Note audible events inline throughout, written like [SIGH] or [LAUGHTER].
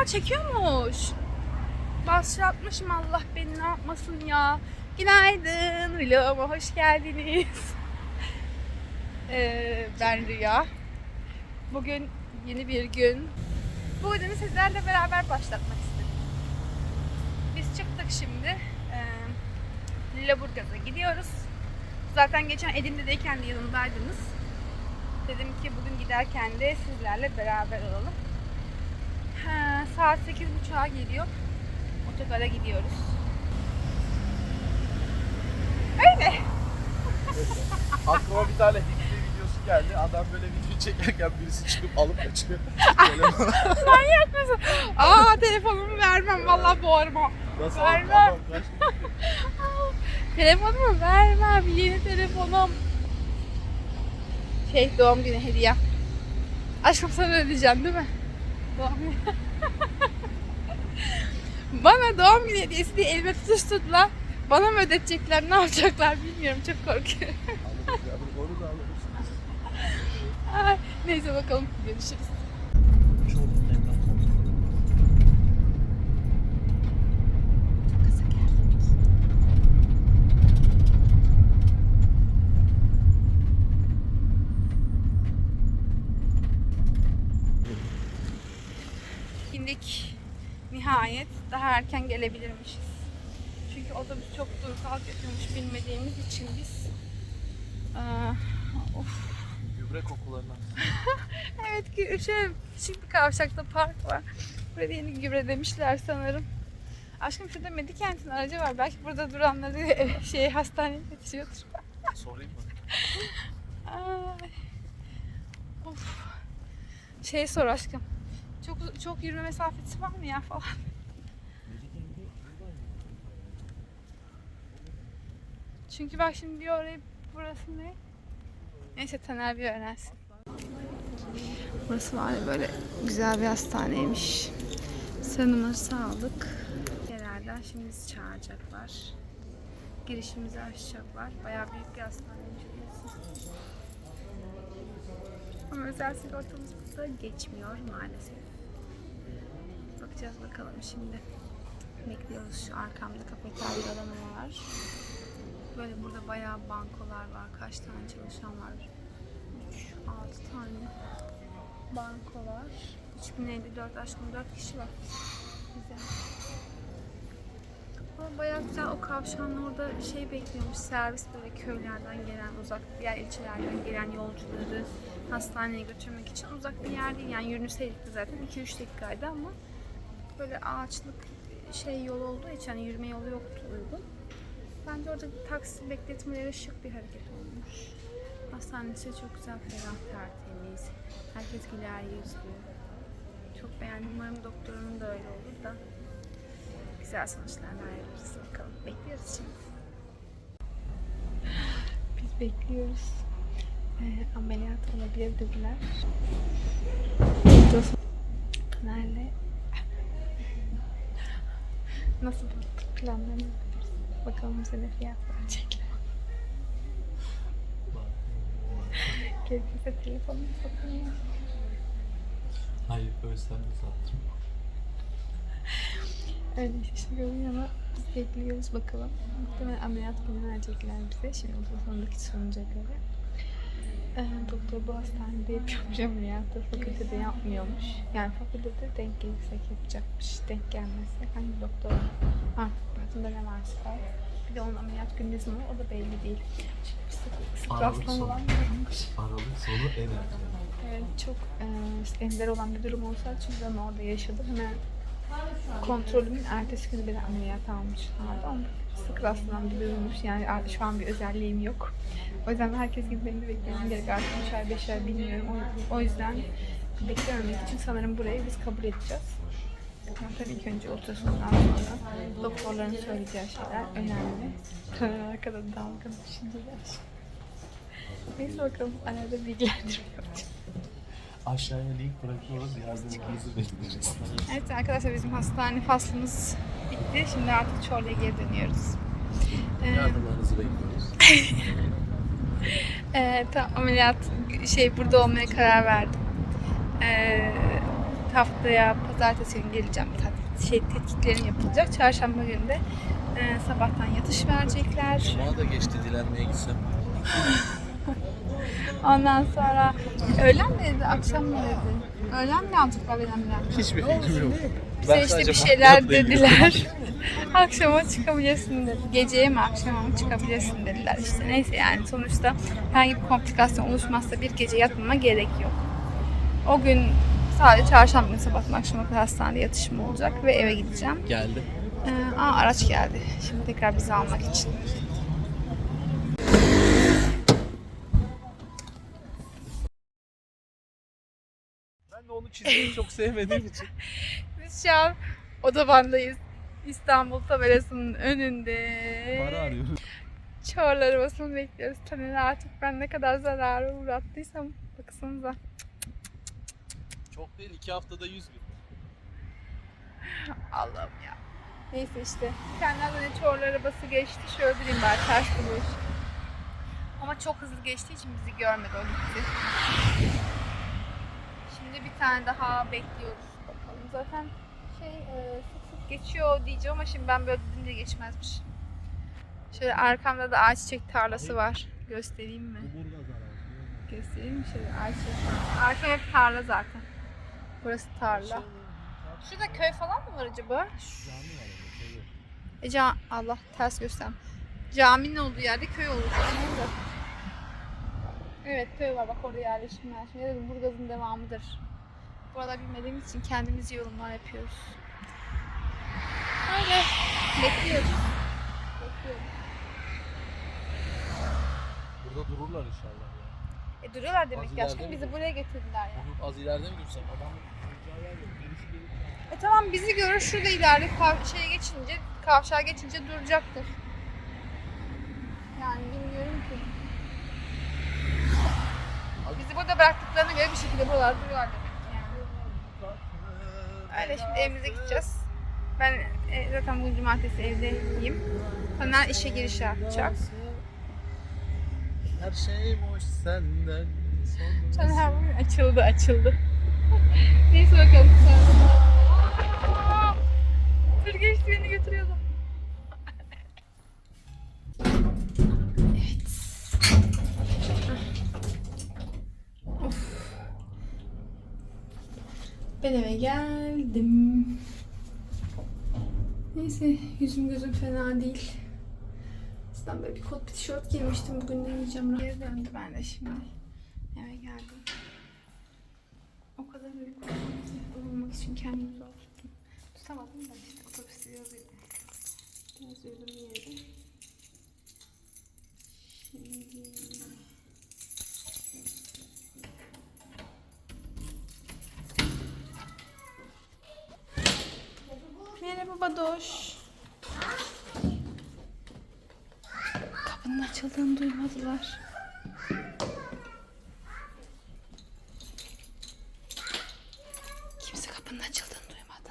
Aa çekiyormuş. Başlatmışım Allah beni ne yapmasın ya. Günaydın vloguma hoş geldiniz. [LAUGHS] Ee, ben Rüya. Bugün yeni bir gün. Bu videomu sizlerle beraber başlatmak istedim. Biz çıktık şimdi. Ee, Lüleburgaz'a gidiyoruz. Zaten geçen Edirne'deyken de yanımdaydınız. Dedim ki bugün giderken de sizlerle beraber olalım. Saat 8.30'a geliyor. Otogara gidiyoruz. Öyle. [LAUGHS] Aklıma bir tane Hikri videosu geldi. Adam böyle video çekerken birisi çıkıp alıp kaçıyor. [LAUGHS] Manyak mısın? Aa telefonumu vermem vallahi boğarma. Nasıl Vermem. [LAUGHS] Telefonumu vermem. Yeni telefonum. Şey doğum günü hediye. Aşkım sen ödeyeceksin değil mi? Doğum günü. Bana doğum günü hediyesi diye elime tutuşturdular. Bana mı ödetecekler, ne yapacaklar bilmiyorum. Çok korkuyorum. [LAUGHS] Neyse bakalım. Görüşürüz. Çok daha erken gelebilirmişiz. Çünkü otobüs çok dur kalk yapıyormuş bilmediğimiz için biz. Aa, of. Gübre kokularından. [LAUGHS] Evet ki şey küçük bir kavşakta park var. Buraya yeni gübre demişler sanırım. Aşkım şurada Medikent'in aracı var. Belki burada duranları [LAUGHS] şey hastaneye yetişiyordur. Sorayım mı? [LAUGHS] Ay. Of. Şey sor aşkım. Çok çok yürüme mesafesi var mı ya falan. Çünkü bak şimdi bir orayı burası ne? Neyse Taner bir öğrensin. Burası var ya böyle güzel bir hastaneymiş. Numarası aldık. Yerlerden şimdi bizi çağıracaklar. Girişimizi açacaklar. Bayağı büyük bir hastaneymiş. Ama özel sigortamız burada geçmiyor maalesef. Bakacağız bakalım şimdi. Bekliyoruz şu arkamda kafeterya alanı var. Böyle burada bayağı bankolar var. Kaç tane çalışan var? 3, 6 tane bankolar. 3054 aşkım 4 kişi var. Güzel. Ama bayağı güzel o kavşağın orada şey bekliyormuş servis böyle köylerden gelen uzak diğer ilçelerden gelen yolcuları hastaneye götürmek için uzak bir yer değil yani yürüseydik zaten 2-3 dakikaydı ama böyle ağaçlık şey yol olduğu için hani yürüme yolu yoktu uygun. Bence orada taksi bekletmeleri şık bir hareket olmuş. Hastanesi çok güzel, ferah, tertemiz. Herkes güler yüzlü. Çok beğendim. Umarım doktorunun da öyle olur da güzel sonuçlarla ayrılırız bakalım. Bekliyoruz şimdi. Biz bekliyoruz. Ee, ameliyat olabilir dediler. Taner'le nasıl bir planlarını. Bakalım bize ne fiyat verecekler. [LAUGHS] Gerekirse telefonumu satayım. Hayır, Özlem de sattım. [LAUGHS] Öyle şaşırıyorum ama biz bekliyoruz bakalım. Muhtemelen ameliyat günü verecekler bize. Şimdi ultrasondaki sonuca göre. Ee, doktor bu hastanede yapıyormuş ameliyatı. Fakültede yapmıyormuş. Yani fakültede denk gelirsek yapacakmış. Denk gelmezse hangi doktor artık başında ne varsa bir de onun ameliyat günü ne zaman o da belli değil. Bir sık, sık Aralık rastlam sonu. olan bir durummuş. Aralık sonu en erken. Evet, çok e, ender olan bir durum olsa çünkü ben orada yaşadım. Hemen kontrolümün ertesi günü beni ameliyat almışlardı. Ama sık rastlanan bir durummuş. Yani şu an bir özelliğim yok. O yüzden herkes gibi benim de beklemem gerek. Artık 3 ay 5 ay bilmiyorum. O, o yüzden beklememek için sanırım burayı biz kabul edeceğiz. Tabii ilk önce ultrasondan sonra doktorların söyleyeceği şeyler önemli. Sonra arkada dalgın düşünceler. Neyse bakalım arada bilgilendirme yapacağım. Aşağıya link bırakıyoruz, yardımcınızı bekleriz. Evet arkadaşlar bizim hastane faslımız bitti. Şimdi artık Çorlu'ya geri dönüyoruz. Ee, Yardımlarınızı bekliyoruz. [LAUGHS] e, tam ameliyat şey burada olmaya karar verdim. Ee, haftaya pazartesi günü geleceğim. Tat- Şey, tetkiklerim yapılacak. Çarşamba günü de e, sabahtan yatış verecekler. Bana da geçti dilenmeye gitsem. [LAUGHS] Ondan sonra öğlen mi dedi, akşam mı dedi? Öğlen mi alacaklar benimle? Hiçbir fikrim yok. Bize işte bir şeyler dediler. [LAUGHS] Akşama çıkabilirsin dedi. Geceye mi akşama mı çıkabilirsin dediler işte. Neyse yani sonuçta herhangi bir komplikasyon oluşmazsa bir gece yatmama gerek yok. O gün sadece çarşamba günü sabahtan akşama kadar hastanede yatışım olacak ve eve gideceğim. Geldi. Ee, aa, araç geldi. Şimdi tekrar bizi almak için. Ben de onu çizmeyi çok sevmediğim için. [LAUGHS] Biz şu an otobandayız. İstanbul tabelasının önünde. Para arıyorum. Çorlu arabasını bekliyoruz. Taner artık ben ne kadar zarara uğrattıysam baksanıza. Çok değil iki haftada 100 bin. [LAUGHS] Allah'ım ya. Neyse işte. Kendimden böyle Çorlu arabası geçti. Şöyle durayım ben ters duruyor. Ama çok hızlı geçtiği için bizi görmedi o gitti. Şimdi bir tane daha bekliyoruz. Bakalım zaten şey e, sık sık geçiyor diyeceğim ama şimdi ben böyle dedince geçmezmiş. Şöyle arkamda da ayçiçek tarlası var. Göstereyim mi? Göstereyim mi şöyle ayçiçek Arkam hep tarla zaten. Burası tarla. Şurada köy falan mı var acaba? E, Allah ters göstereyim. Caminin olduğu yerde köy olur. Evet köy var bak orada yerleşim yer. Şimdi dedim Burgaz'ın devamıdır. Burada bilmediğimiz için kendimiz yorumlar yapıyoruz. Öyle. Bekliyoruz. Bekliyoruz. Burada dururlar inşallah. E duruyorlar demek Az ki aşkım. ileride Bizi mi? buraya getirdiler ya. Durup az ileride mi dursam? Adam. E tamam bizi görür şurada ileride kav- şeye geçince, kavşağa geçince duracaktır. Yani bilmiyorum ki. Bizi burada bıraktıklarına göre bir şekilde buralarda duruyorlar demek ki yani. Öyle şimdi evimize gideceğiz. Ben e, zaten bugün cumartesi evdeyim. Sonra işe giriş yapacak. Her şey boş senden. Sonra her açıldı açıldı. [LAUGHS] Neyse bakalım. Aa, Tır geçti beni götürüyordu. Evet. Of. Ben eve geldim. Neyse yüzüm gözüm fena değil. Aslında böyle bir kot bir tişört giymiştim. Bugün ne giyeceğim? Geri döndü ben de şimdi. Eve geldim. O kadar ki uyumak için kendimi zor tuttum. Tutamadım da işte otobüste yazıyordum. Yazıyordum bir yere. Şimdi... Merhaba Badoş. Kapının açıldığını duymadılar. Kimse kapının açıldığını duymadı.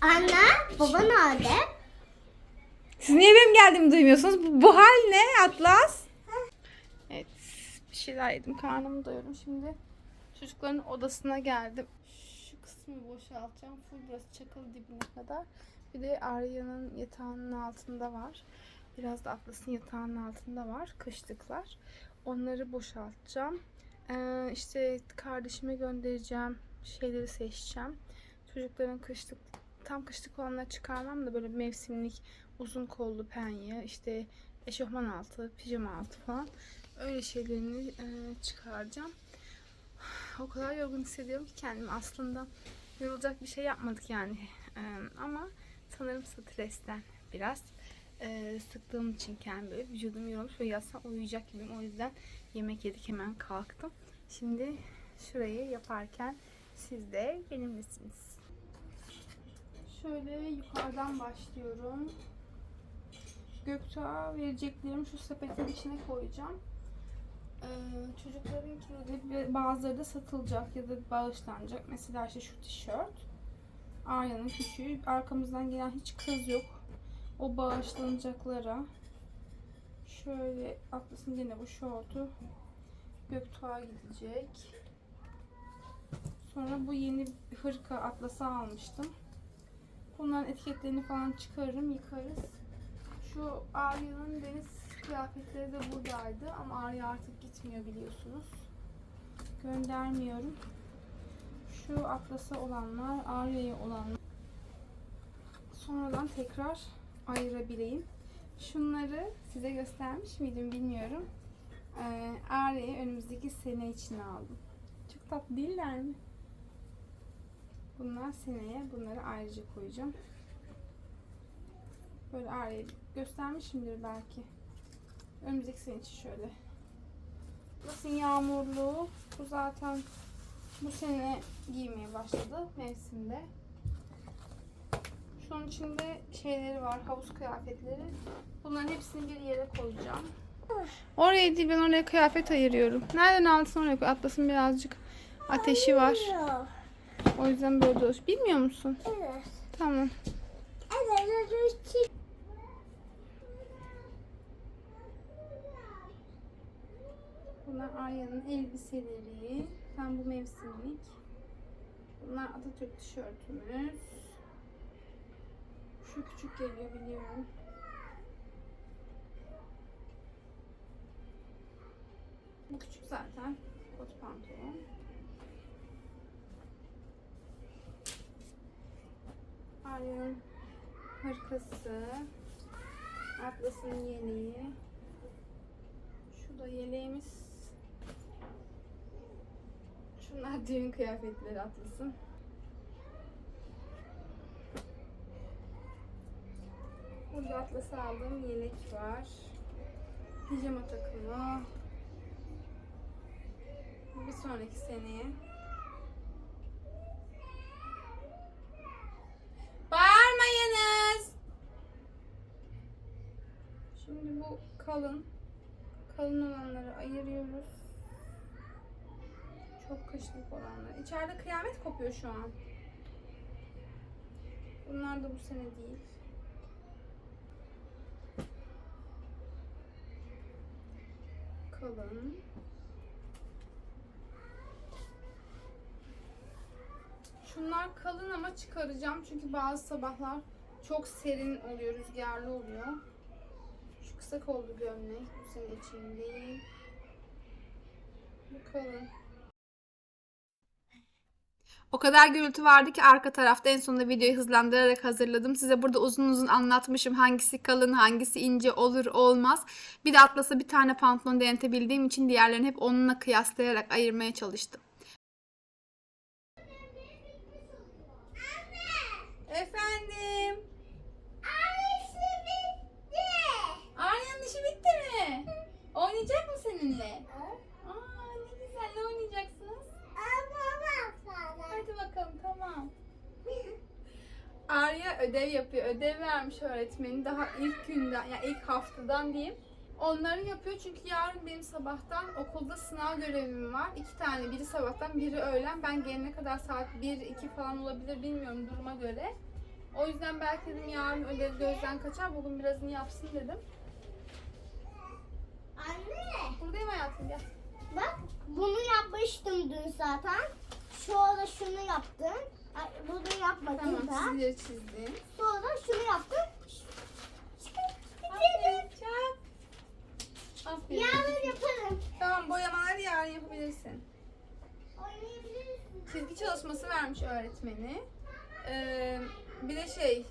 Anne, baba nerede? Geldiğimi duymuyorsunuz? Bu, bu hal ne Atlas? Evet bir şeyler yedim karnımı doyurum şimdi. Çocukların odasına geldim. Şu kısmı boşaltacağım. Full burası çakılı dibine kadar. Bir de Arya'nın yatağının altında var. Biraz da Atlas'ın yatağının altında var. Kışlıklar. Onları boşaltacağım. Ee, işte kardeşime göndereceğim. Şeyleri seçeceğim. Çocukların kışlık tam kışlık olanları çıkarmam da böyle mevsimlik uzun kollu penye, işte eşofman altı, pijama altı falan öyle şeylerini e, çıkaracağım. O kadar yorgun hissediyorum ki kendimi aslında yorulacak bir şey yapmadık yani. E, ama sanırım stresten biraz e, sıktığım için kendimi vücudum yorulmuş ve yatsam uyuyacak gibiyim. O yüzden yemek yedik hemen kalktım. Şimdi şurayı yaparken siz de benimlesiniz. Şöyle yukarıdan başlıyorum. Göktuğ'a vereceklerimi şu sepetin içine koyacağım. Ee, çocuklarınkileri bazıları da satılacak ya da bağışlanacak. Mesela işte şu tişört. Arya'nın küçüğü. Arkamızdan gelen hiç kız yok. O bağışlanacaklara. Şöyle Atlas'ın gene bu şortu. Göktuğ'a gidecek. Sonra bu yeni hırka Atlas'a almıştım. Bunların etiketlerini falan çıkarırım, yıkarız. Şu Arya'nın deniz kıyafetleri de buradaydı ama Arya artık gitmiyor biliyorsunuz. Göndermiyorum. Şu Atlas'a olanlar, Arya'ya olanlar. Sonradan tekrar ayırabileyim. Şunları size göstermiş miydim bilmiyorum. Ee, Arya'yı önümüzdeki sene için aldım. Çok tatlı değiller mi? Bunlar seneye. Bunları ayrıca koyacağım. Böyle Arya'yı göstermişimdir belki. Önümüzdeki sene için şöyle. Nasıl yağmurlu. Bu zaten bu sene giymeye başladı mevsimde. Şunun içinde şeyleri var, havuz kıyafetleri. Bunların hepsini bir yere koyacağım. Oraya değil, ben oraya kıyafet ayırıyorum. Nereden aldın oraya koy. Atlas'ın birazcık ateşi var. O yüzden böyle dolaş. Bilmiyor musun? Evet. Tamam. Evet. Bunlar Arya'nın elbiseleri. Tam bu mevsimlik. Bunlar Atatürk tişörtümüz. Şu küçük geliyor biliyorum. Bu küçük zaten. Kot pantolon. Arya'nın hırkası. Atlas'ın yeleği. Şu da yeleğimiz. Şunlar düğün kıyafetleri Atlas'ın. Burada Atlas'a aldığım yelek var. Pijama takımı. Bir sonraki seneye. Bağırmayınız. Şimdi bu kalın. Kalın olanları ayırıyoruz. Çok kışlık olanlar. İçeride kıyamet kopuyor şu an. Bunlar da bu sene değil. Kalın. Şunlar kalın ama çıkaracağım çünkü bazı sabahlar çok serin oluyor, rüzgarlı oluyor. Şu kısa kollu gömlek bu sene için değil. Bu kalın. O kadar gürültü vardı ki arka tarafta en sonunda videoyu hızlandırarak hazırladım. Size burada uzun uzun anlatmışım hangisi kalın, hangisi ince olur olmaz. Bir de Atlas'a bir tane pantolon denetebildiğim için diğerlerini hep onunla kıyaslayarak ayırmaya çalıştım. Efendim. Arya'nın işi bitti mi? Oynayacak mı seninle? Aa ne güzel ne oynayacaksınız? Hadi bakalım tamam. Arya ödev yapıyor. Ödev vermiş öğretmeni daha ilk günden yani ilk haftadan diyeyim. Onları yapıyor çünkü yarın benim sabahtan okulda sınav görevim var. İki tane. Biri sabahtan biri öğlen. Ben gelene kadar saat 1-2 falan olabilir bilmiyorum duruma göre. O yüzden belki dedim yarın ödev gözden kaçar. Bugün birazını yapsın dedim. Anne. Buradayım hayatım gel. Bak bunu yapmıştım dün zaten. Sonra şunu yaptım. Ay, bunu yapmadım Tamam da. çizgileri çizdim. Sonra şunu yaptım. Aferin. Çak. Aferin. Yarın yaparım. Tamam boyamaları yarın yapabilirsin. Oynayabilirsin. Çizgi çalışması vermiş öğretmeni. Ee, bir de şey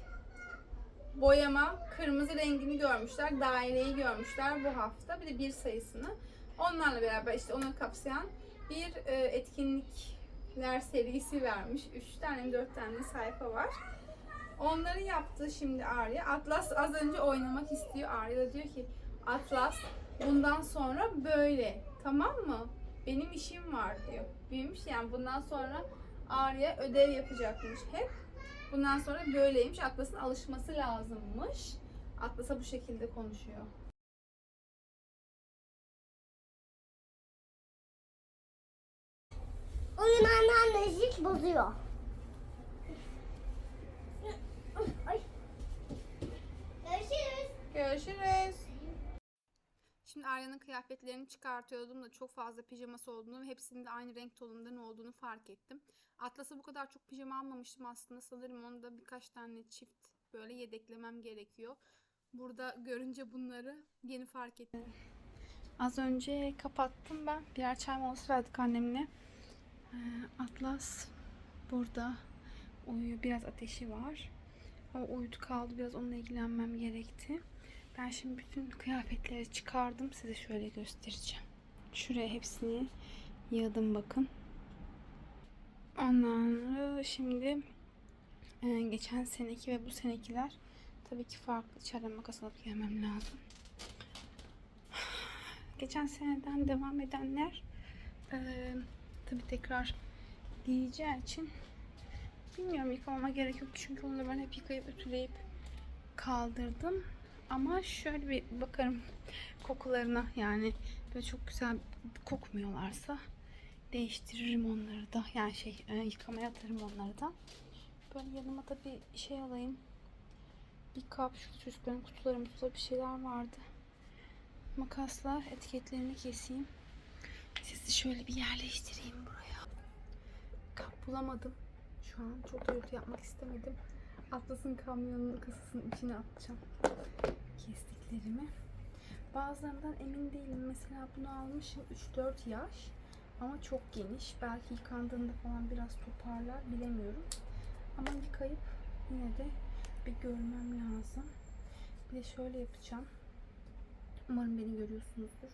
boyama kırmızı rengini görmüşler, daireyi görmüşler bu hafta. Bir de bir sayısını. Onlarla beraber işte onu kapsayan bir e, etkinlikler serisi vermiş. Üç tane mi dört tane sayfa var. Onları yaptı şimdi Arya. Atlas az önce oynamak istiyor. Arya da diyor ki Atlas bundan sonra böyle tamam mı? Benim işim var diyor. Büyümüş yani bundan sonra Arya ödev yapacakmış hep. Bundan sonra böyleymiş. Atlas'ın alışması lazımmış. Atlas'a bu şekilde konuşuyor. oyun anneannesi bozuyor. Görüşürüz. Görüşürüz. Şimdi Arya'nın kıyafetlerini çıkartıyordum da çok fazla pijaması olduğunu ve hepsinin de aynı renk tonundan olduğunu fark ettim. Atlas'a bu kadar çok pijama almamıştım aslında. Sanırım onu da birkaç tane çift böyle yedeklemem gerekiyor. Burada görünce bunları yeni fark ettim. Az önce kapattım ben. Birer çay molası verdik annemle. Ee, Atlas burada uyuyor. Biraz ateşi var. O uyudu kaldı. Biraz onunla ilgilenmem gerekti. Ben şimdi bütün kıyafetleri çıkardım. Size şöyle göstereceğim. Şuraya hepsini yığdım bakın. Onları şimdi e, geçen seneki ve bu senekiler tabii ki farklı. İçeriden makas alıp gelmem lazım. [SIGHS] Geçen seneden devam edenler tabii tekrar giyeceği için bilmiyorum yıkamama gerek yok çünkü onları ben hep yıkayıp ütüleyip kaldırdım. Ama şöyle bir bakarım kokularına yani böyle çok güzel kokmuyorlarsa değiştiririm onları da. Yani şey e, yıkamaya atarım onları da. Böyle yanıma da bir şey alayım. Bir kap şu çocukların kutuları mutuları bir şeyler vardı. Makasla etiketlerini keseyim. Sizi şöyle bir yerleştireyim buraya. Kap bulamadım. Şu an çok gürültü yapmak istemedim. Atlas'ın kamyonunun kasasının içine atacağım kestiklerimi. Bazılarından emin değilim. Mesela bunu almışım 3-4 yaş. Ama çok geniş. Belki yıkandığında falan biraz toparlar bilemiyorum. Ama yıkayıp yine de bir görmem lazım. Bir de şöyle yapacağım. Umarım beni görüyorsunuzdur.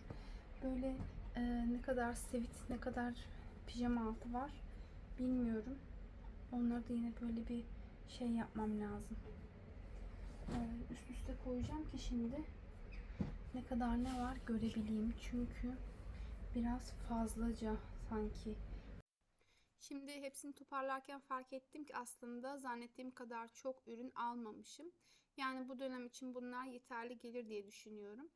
Böyle e, ne kadar sivit, ne kadar pijama altı var bilmiyorum. Onları da yine böyle bir şey yapmam lazım. Ee, üst üste koyacağım ki şimdi ne kadar ne var görebileyim. Çünkü biraz fazlaca sanki. Şimdi hepsini toparlarken fark ettim ki aslında zannettiğim kadar çok ürün almamışım. Yani bu dönem için bunlar yeterli gelir diye düşünüyorum.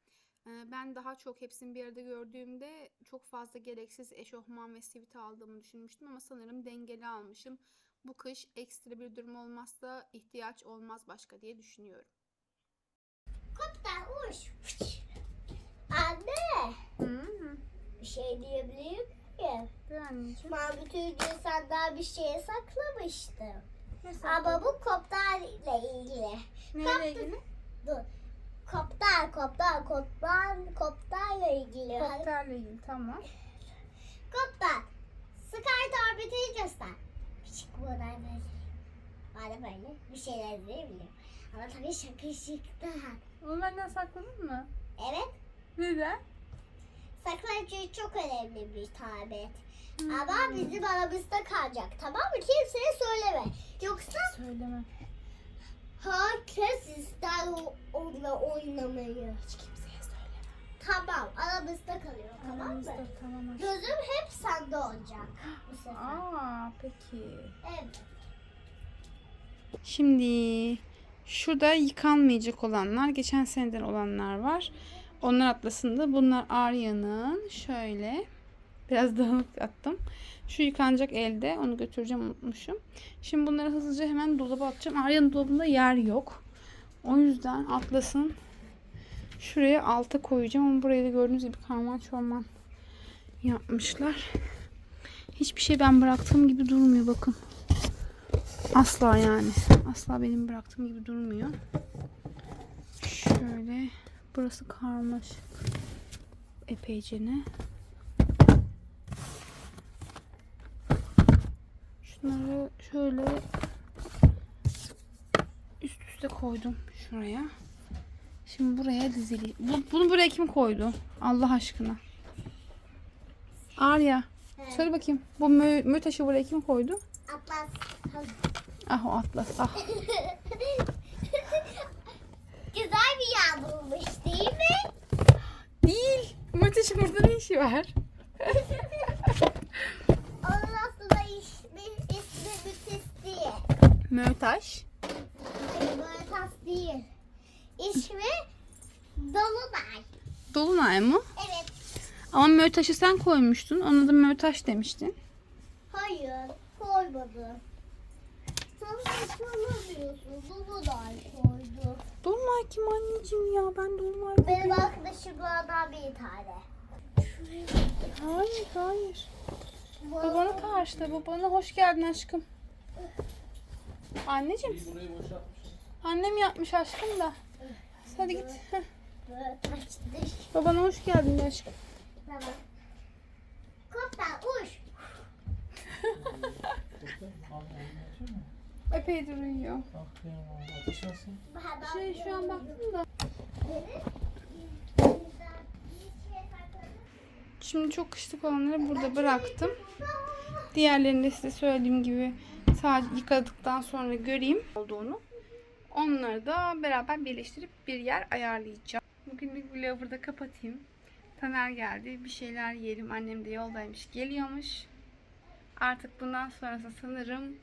Ben daha çok hepsini bir arada gördüğümde çok fazla gereksiz eşofman ve sivit aldığımı düşünmüştüm ama sanırım dengeli almışım. Bu kış ekstra bir durum olmazsa ihtiyaç olmaz başka diye düşünüyorum. Kaptan uç. Anne bir şey diyebilir miyim? anneciğim. Ben bütün gün senden bir şey saklamıştım. Ama bu koptarla ilgili. Neyle ilgili? Dur. Koptar, koptar, koptar, koptarla ilgili. Hadi. Kopterle ilgili tamam. Koptar. Sky orbitayı göster. Küçük bu böyle. Bana böyle bir şeyler diyebilirim. Ama tabii şaka şıkta. Onu benden sakladın mı? Evet. Neden? Saklayıcı çok önemli bir tablet. Ama bizim aramızda kalacak. Tamam mı? Kimseye söyleme. Yoksa Söylemem. Herkes ister o- onunla oynamayı. Hiç kimseye söylemem. Tamam. Aramızda kalıyor. Tamam mı? Aramızda tamam aşkım. Gözüm hep sende olacak. Bu [GASPS] sefer. Aa peki. Evet. Şimdi şurada yıkanmayacak olanlar, geçen seneden olanlar var. Onlar atlasında. Bunlar Arya'nın. Şöyle biraz dağınık [LAUGHS] attım. Şu yıkanacak elde. Onu götüreceğim unutmuşum. Şimdi bunları hızlıca hemen dolaba atacağım. Arya'nın dolabında yer yok. O yüzden atlasın şuraya alta koyacağım. Ama burayı da gördüğünüz gibi karman çorman yapmışlar. Hiçbir şey ben bıraktığım gibi durmuyor bakın. Asla yani. Asla benim bıraktığım gibi durmuyor. Şöyle. Burası karmaşık. Epeyce ne? Şunları şöyle üst üste koydum şuraya. Şimdi buraya dizili. Bu, bunu buraya kim koydu? Allah aşkına. Arya. Söyle bakayım. Bu mö, mö taşı buraya kim koydu? Atlas. Ah o atlas. Ah. [LAUGHS] Güzel bir yer bulmuş değil mi? Değil. Müthiş burada ne işi var? Onun aslında ismi, ismi Mütis değil. Böyle tas değil. İsmi Dolunay. Dolunay mı? Evet. Ama Mötaş'ı sen koymuştun. Ona da Mötaş demiştin. Hayır. Koymadım. Dolunay koydum. Dolunay kim anneciğim ya? Ben Dolunay Benim arkadaşımlardan bir tane. Hayır hayır. Babanı karşıla. Babana hoş geldin aşkım. Anneciğim. Burayı boşaltmış. Annem yapmış aşkım da. Hadi git. Heh. Babana hoş geldin aşkım. Tamam. Kaptan uç. Epeydir uyuyor. Şey şu an baktım da. Şimdi çok kışlık olanları burada bıraktım. Diğerlerini de size söylediğim gibi sadece yıkadıktan sonra göreyim olduğunu. Onları da beraber birleştirip bir yer ayarlayacağım. Bugünlük vlogu burada kapatayım. Taner geldi. Bir şeyler yiyelim. Annem de yoldaymış. Geliyormuş. Artık bundan sonrası sanırım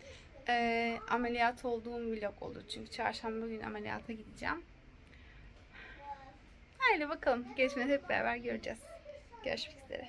eee, ameliyat olduğum vlog olur. Çünkü çarşamba günü ameliyata gideceğim. Haydi bakalım. Gelişmeleri hep beraber göreceğiz. Görüşmek üzere.